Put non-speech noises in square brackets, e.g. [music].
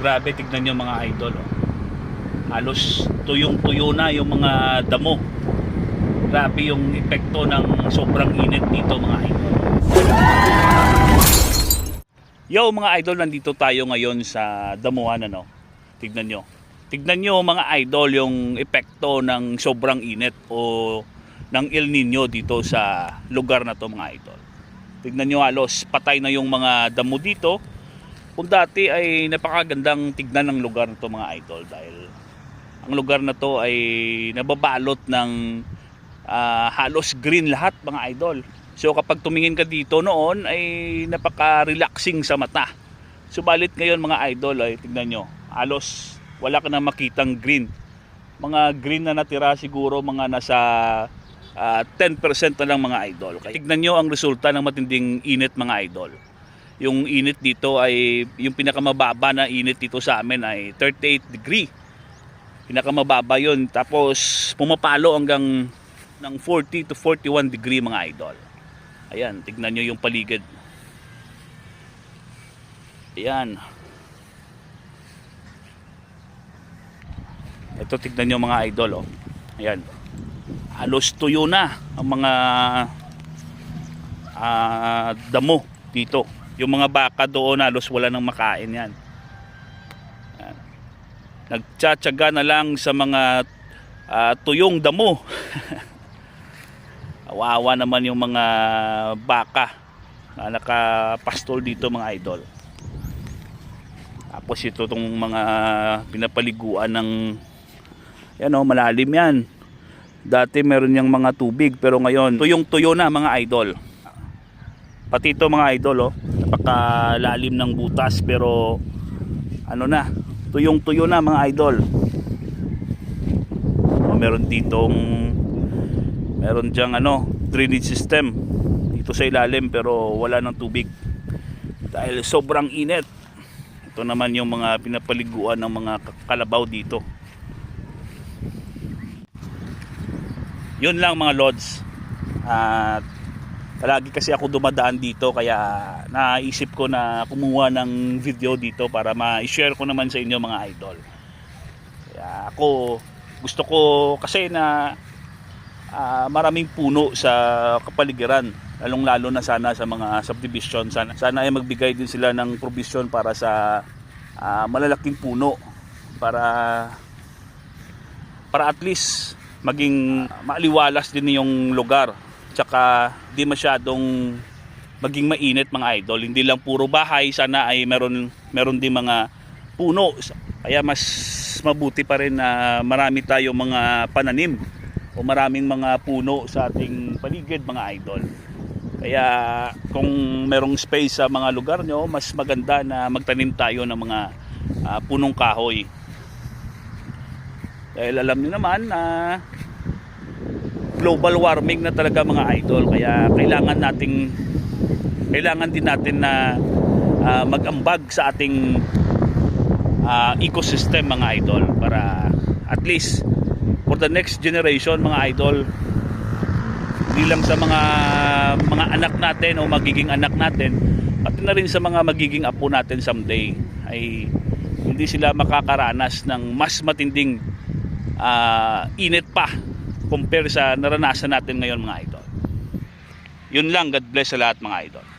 Grabe, tignan nyo mga idol. Oh. Halos tuyong-tuyo na yung mga damo. Grabe yung epekto ng sobrang init dito mga idol. Yo mga idol, nandito tayo ngayon sa damuhan ano. Tignan nyo. Tignan nyo mga idol yung epekto ng sobrang init o ng El Nino dito sa lugar na to mga idol. Tignan nyo halos patay na yung mga damo dito. Kung dati ay napakagandang tignan ng lugar na to mga idol dahil ang lugar na to ay nababalot ng ah, halos green lahat mga idol. So kapag tumingin ka dito noon ay napaka-relaxing sa mata. Subalit ngayon mga idol ay tignan nyo, halos wala ka na makitang green. Mga green na natira siguro mga nasa ah, 10% na lang mga idol. Kaya tignan nyo ang resulta ng matinding init mga idol. Yung init dito ay yung pinakamababa na init dito sa amin ay 38 degree. Pinakamababa yun. Tapos pumapalo hanggang ng 40 to 41 degree mga idol. Ayan, tignan nyo yung paligid. Ayan. Ito tignan nyo mga idol oh. Ayan. Halos tuyo na ang mga ah, damo dito. Yung mga baka doon halos wala nang makain yan. Nagtsatsaga na lang sa mga ah, tuyong damo. [laughs] Wawa naman yung mga baka na nakapastol dito mga idol. Tapos ito tong mga pinapaliguan ng yan oh, malalim yan. Dati meron yung mga tubig pero ngayon tuyong tuyo na mga idol. Pati ito mga idol oh, napakalalim ng butas pero ano na, tuyong tuyo na mga idol. Oh, meron ditong meron diyang ano, drainage system dito sa ilalim pero wala ng tubig. Dahil sobrang init. Ito naman yung mga pinapaliguan ng mga kalabaw dito. Yun lang mga lods. At palagi kasi ako dumadaan dito kaya naisip ko na kumuha ng video dito para ma-share ko naman sa inyo mga idol. Kaya ako gusto ko kasi na ah, maraming puno sa kapaligiran lalong lalo na sana sa mga subdivision. Sana, sana ay magbigay din sila ng provision para sa ah, malalaking puno para para at least maging maaliwalas din yung lugar tsaka di masyadong maging mainit mga idol hindi lang puro bahay sana ay meron meron din mga puno kaya mas mabuti pa rin na marami tayong mga pananim o maraming mga puno sa ating paligid mga idol. Kaya kung merong space sa mga lugar nyo, mas maganda na magtanim tayo ng mga ah, punong kahoy. Dahil alam niyo naman na global warming na talaga mga idol. Kaya kailangan nating kailangan din natin na ah, mag-ambag sa ating ah, ecosystem mga idol para at least for the next generation mga idol hindi lang sa mga mga anak natin o magiging anak natin pati na rin sa mga magiging apo natin someday ay hindi sila makakaranas ng mas matinding ah, init pa compare sa naranasan natin ngayon mga idol. Yun lang God bless sa lahat mga idol